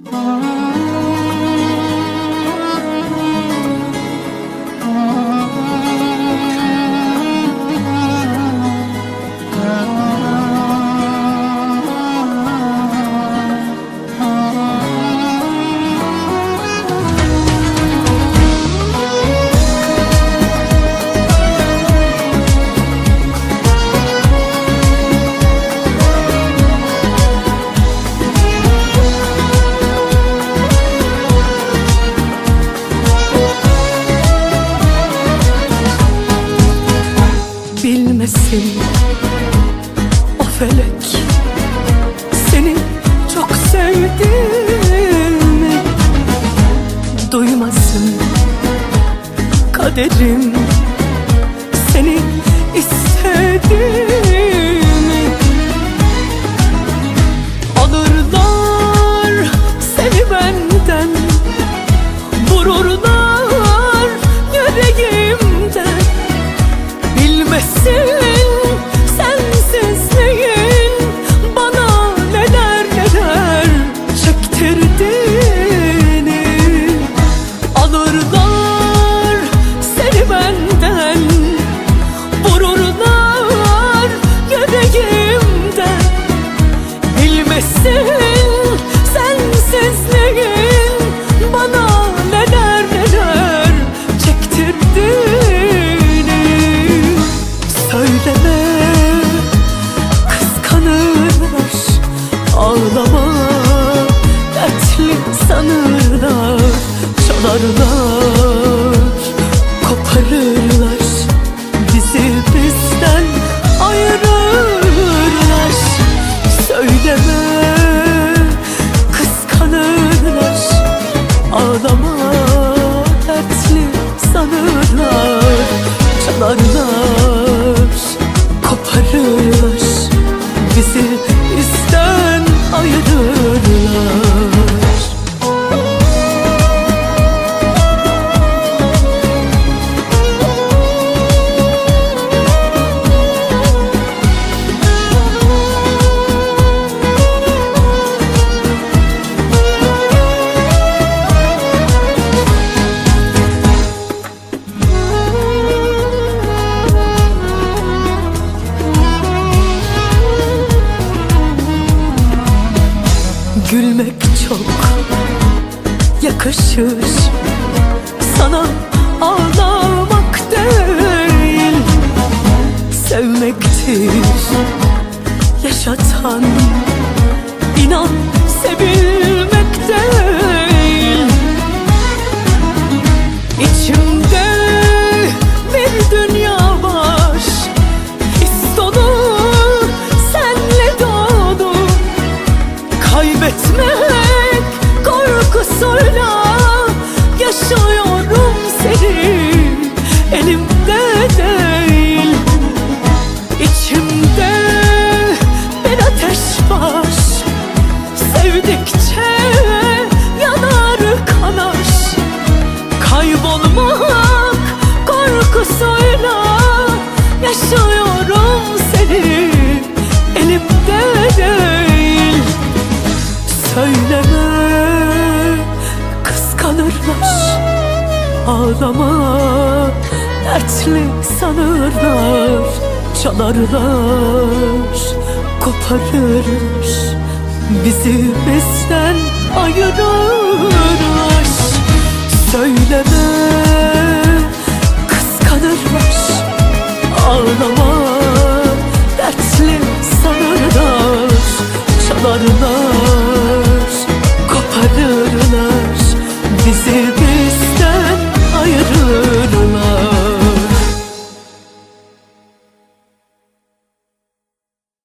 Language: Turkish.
Música Bilmesin o felek Seni çok sevdiğimi Duymasın. Kaderim Seni istediğimi Çalarlar yakışır Sana ağlamak değil Sevmektir. Yaşatan Sevdikçe yanar kanar Kaybolmak korkusuyla Yaşıyorum seni. Elimde değil. Söyleme kıskanırlar. Ağlama dertli sanırlar. Çalarlar koparırlar Bizi bizden ayırır aşk Söyleme kıskanırlar. Ağlama dertli sanırlar. Çalarlar koparırlar. Bizi bizden ayırır.